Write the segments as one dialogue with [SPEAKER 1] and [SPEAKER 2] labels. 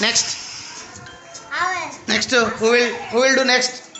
[SPEAKER 1] Next. Next, who will who will do next?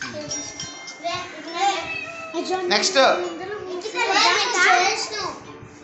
[SPEAKER 1] Hmm. Next. Next.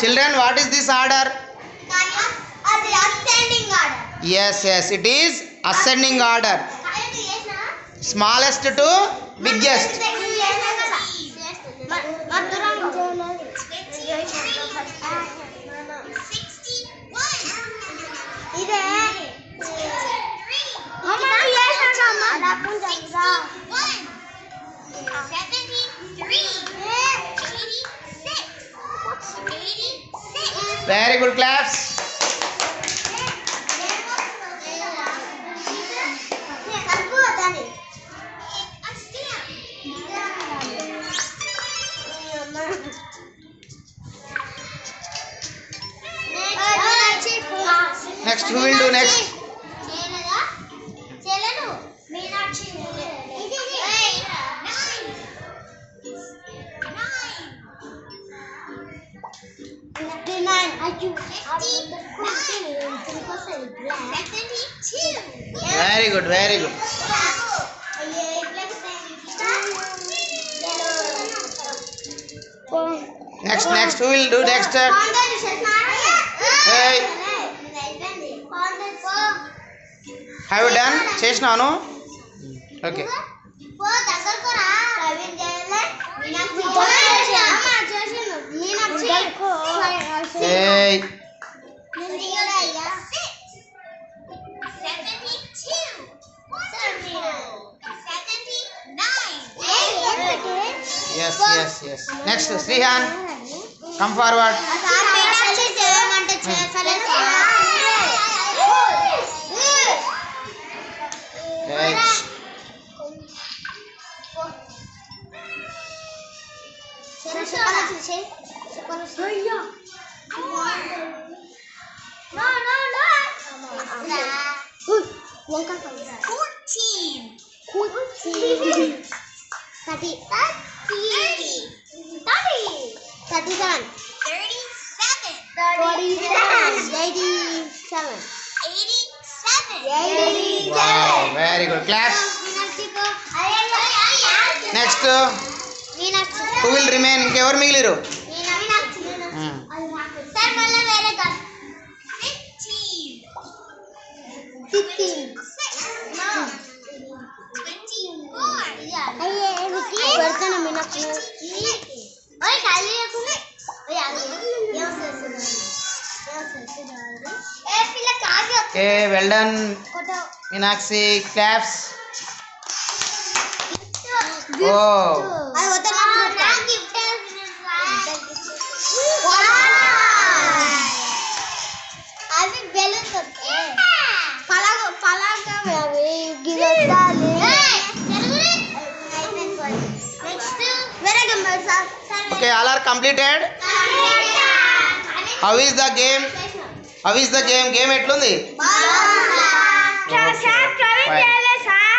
[SPEAKER 1] Children, what is this order?
[SPEAKER 2] Ascending order.
[SPEAKER 1] Yes, yes, it is ascending order. Smallest to biggest. Very good, claps. Next, who will do next? Very good very good next next will do next have done చేసినాను okay yes, yes, yes. Next, Srihan, come forward.
[SPEAKER 3] No, no, no. Welcome. Fourteen. Fourteen. Thirty-one. Thirty-seven. Forty-seven.
[SPEAKER 4] Eighty-seven. Eighty-seven.
[SPEAKER 1] Eighty-seven. Very good. Class. Next. Who will remain? ఎవరు మిగిలిరు Okay, well done. Meenakshi, claps. Oh. Okay, all are completed. How is the game? How is the game game ఎట్లుంది